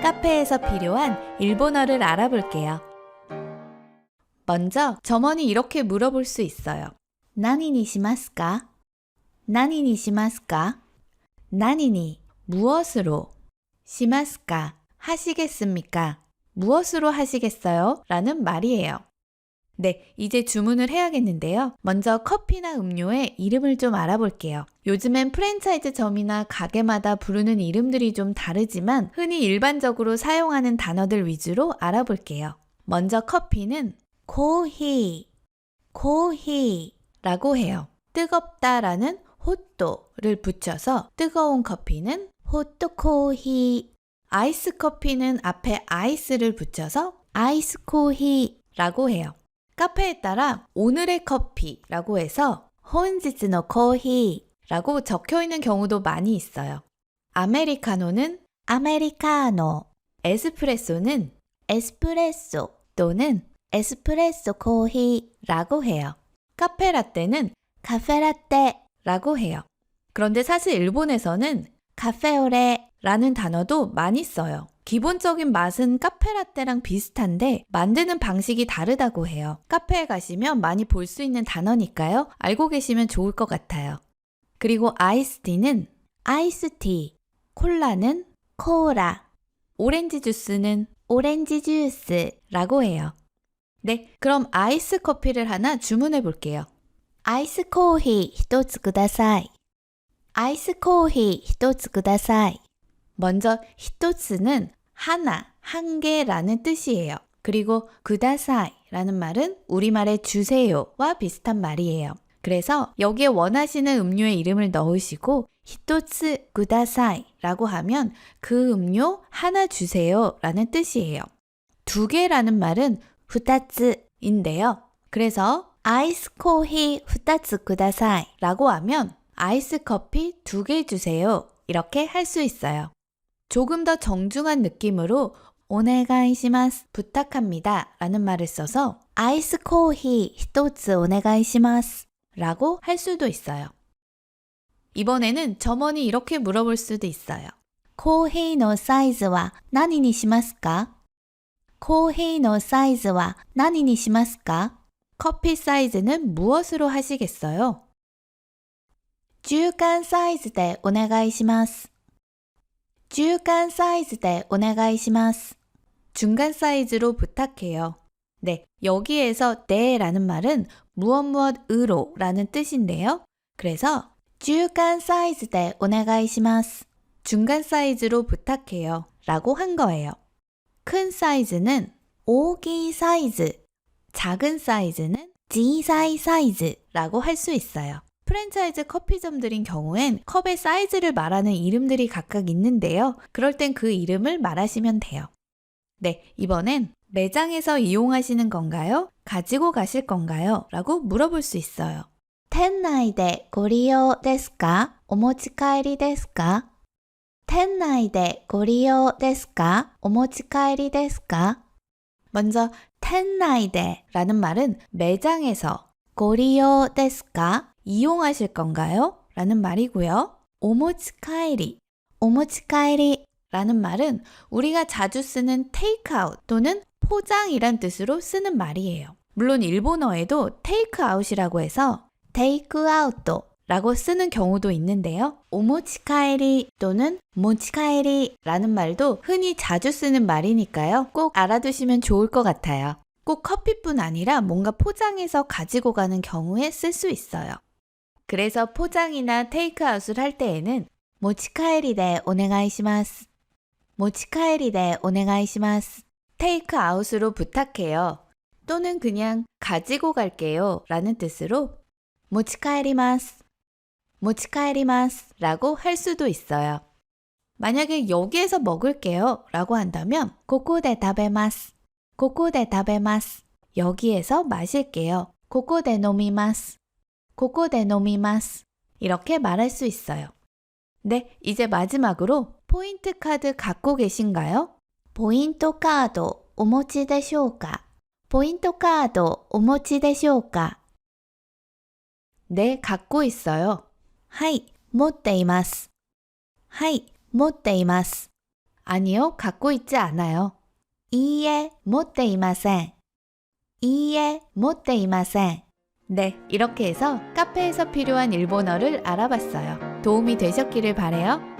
카페에서 필요한 일본어를 알아볼게요. 먼저 점원이 이렇게 물어볼 수 있어요. 나니니 시마스까? 나니니 시마스까? 나니니 무엇으로 시마스까 하시겠습니까? 무엇으로 하시겠어요? 라는 말이에요. 네, 이제 주문을 해야겠는데요. 먼저 커피나 음료의 이름을 좀 알아볼게요. 요즘엔 프랜차이즈 점이나 가게마다 부르는 이름들이 좀 다르지만 흔히 일반적으로 사용하는 단어들 위주로 알아볼게요. 먼저 커피는 코히, 코히 라고 해요. 뜨겁다 라는 호또를 붙여서 뜨거운 커피는 호또코히, 아이스 커피는 앞에 아이스를 붙여서 아이스코히 라고 해요. 카페에 따라 오늘의 커피라고 해서 혼지츠노 코히라고 적혀 있는 경우도 많이 있어요. 아메리카노는 아메리카노, 에스프레소는 에스프레소 또는 에스프레소 코히라고 해요. 카페라떼는 카페라떼라고 해요. 그런데 사실 일본에서는 카페오레라는 단어도 많이 써요. 기본적인 맛은 카페라떼랑 비슷한데 만드는 방식이 다르다고 해요. 카페에 가시면 많이 볼 수 있는 단어니까요. 알고 계시면 좋을 것 같아요. 그리고 아이스티는 아이스티, 콜라는 코라, 오렌지 주스는 오렌지 주스라고 해요. 네, 그럼 아이스 커피를 하나 주문해 볼게요. 아이스 코히 1つください. 아이스 코히 1つください. 먼저 1つ는 하나, 한 개라는 뜻이에요. 그리고 그다사이라는 말은 우리말의 주세요와 비슷한 말이에요. 그래서 여기에 원하시는 음료의 이름을 넣으시고 히토츠 구다사이라고 하면 그 음료 하나 주세요라는 뜻이에요. 두 개라는 말은 후타츠인데요. 그래서 아이스 코히 후타츠 구다사이라고 하면 아이스 커피 두 개 주세요. 이렇게 할 수 있어요. 조금 더 정중한 느낌으로 오네가이시마스 부탁합니다 라는 말을 써서 아이스 코히 히토츠 오네가이시마스 라고 할 수도 있어요. 이번에는 점원이 이렇게 물어볼 수도 있어요. 코히 노 사이즈와 나니니 시마스까? 코히 노 사이즈와 나니니 시마스까? 커피 사이즈는 무엇으로 하시겠어요? 중간 사이즈 대 오네가이시마스. 중간 사이즈 대 오네가이시마스. 중간 사이즈로 부탁해요. 네, 여기에서 대라는 말은 무엇 무엇으로 라는 뜻인데요. 그래서 중간 사이즈 대 오네가이시마스. 중간 사이즈로 부탁해요 라고 한 거예요. 큰 사이즈는 오기 사이즈, 작은 사이즈는 지사이 사이즈라고 할 수 있어요. 프랜차이즈 커피점들인 경우엔 컵의 사이즈를 말하는 이름들이 각각 있는데요. 그럴 땐 그 이름을 말하시면 돼요. 네, 이번엔 매장에서 이용하시는 건가요? 가지고 가실 건가요? 라고 물어볼 수 있어요. 店内でご利用ですかお持ち帰りですか店内でご利用ですかお持ち帰りですか 먼저 店内で라는 말은 매장에서 ご利用ですか 이용하실 건가요? 라는 말이고요. 오모치카이리, 오모치카이리 라는 말은 우리가 자주 쓰는 테이크아웃 또는 포장이란 뜻으로 쓰는 말이에요. 물론 일본어에도 테이크아웃이라고 해서 테이크아웃도 라고 쓰는 경우도 있는데요. 오모치카이리 또는 모치카이리 라는 말도 흔히 자주 쓰는 말이니까요. 꼭 알아두시면 좋을 것 같아요. 꼭 커피뿐 아니라 뭔가 포장해서 가지고 가는 경우에 쓸 수 있어요. 그래서 포장이나 테이크아웃을 할 때에는 모치카에리데 오네가이시마스. 모치카에리데 오네가이시마스. 테이크아웃으로 부탁해요. 또는 그냥 가지고 갈게요. 라는 뜻으로 모치카에리마스. 모치카에리마스. 라고 할 수도 있어요. 만약에 여기에서 먹을게요. 라고 한다면 고코데 다베마스. 고코데 다베마스. 여기에서 마실게요. 고코데 노미마스. 고코데 노미마스. 이렇게 말할 수 있어요. 네, 이제 마지막으로 포인트 카드 갖고 계신가요? 포인트 카드 お持ちでしょうか? 포인트 카드 お持ちでしょうか? 네, 갖고 있어요. はい、持っています. はい、持っています. 아니요, 갖고 있지 않아요. 이에 못돼 이마생. 이에 못돼 이마생. 네, 이렇게 해서 카페에서 필요한 일본어를 알아봤어요. 도움이 되셨기를 바래요.